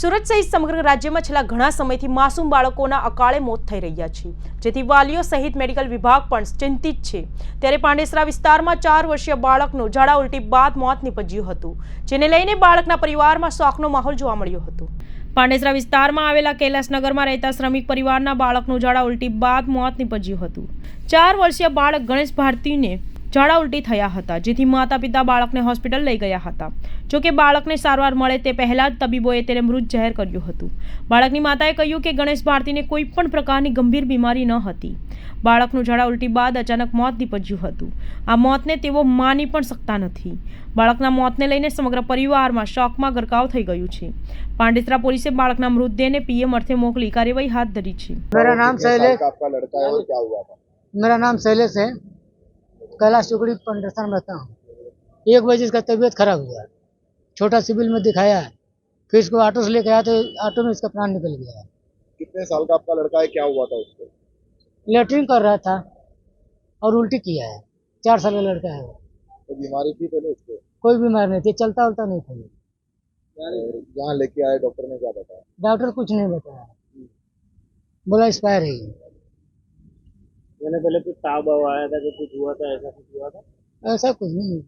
સુરત સહિત સમગ્ર રાજ્યમાં છેલ્લા ઘણા સમયથી માસૂમ બાળકોના અકાળે મોત થઈ રહ્યા છે. જેથી વાલીઓ સહિત મેડિકલ વિભાગ પણ ચિંતિત છે. ત્યારે પાંડેસરા વિસ્તારમાં ચાર વર્ષીય બાળકનું ઝાડા ઉલટી બાદ મોત નીપજ્યું હતું, જેને લઈને બાળકના પરિવારમાં શોકનો માહોલ જોવા મળ્યો હતો. પાંડેસરા વિસ્તારમાં આવેલા કૈલાસનગરમાં રહેતા શ્રમિક પરિવારના બાળકનું ઝાડા ઉલટી બાદ મોત નીપજ્યું હતું. ચાર વર્ષીય બાળક ગણેશ ભારતીને ઝાડા ઉલટી થયા હતા જેથી માતા પિતા બાળકને હોસ્પિટલ લઈ ગયા હતા. જોકે બાળકને સારવાર મળે તે પહેલાં જ તબીબોએ તેને મૃત જાહેર કર્યું હતું. બાળકની માતાએ કહ્યું કે ગણેશ ભારતીને કોઈ પણ પ્રકારની ગંભીર બીમારી ન હતી. બાળકનું ઝાડા ઉલટી બાદ અચાનક મોત નીપજ્યું હતું. આ મોતને તેઓ માની પણ શકતા નથી. બાળકના મોતને લઈને સમગ્ર પરિવારમાં શોકમાં ગરકાવ થઈ ગયું છે. પાંડિત્રા પોલીસે બાળકના મૃતદેહને પીએમ અર્થે મોકલી કાર્યવાહી હાથ ધરી છે. મેરા નામ શૈલેષ. મેરા નામ શૈલેષ હૈ कैलाश टुकड़ी पंडरसन में रहता हूँ। एक बजे इसका तबीयत खराब हुआ छोटा सिविल में दिखाया है। फिर इसको ऑटो से लेकर आया तो ऑटो में इसका प्राण निकल गया। है कितने साल का आपका लड़का है? क्या हुआ था उसको लेटरिन कर रहा था और उल्टी किया है। चार साल का लड़का है वो। तो बीमारी थी पहले उसको? कोई बीमार नहीं थी। चलता उलता नहीं था। यहाँ लेके आए डॉक्टर ने क्या बताया? डॉक्टर कुछ नहीं बताया। बोला एक्सपायर है मैंने पहले कुछ ताव वाव आया था कि कुछ हुआ था ऐसा कुछ हुआ था ऐसा कुछ नहीं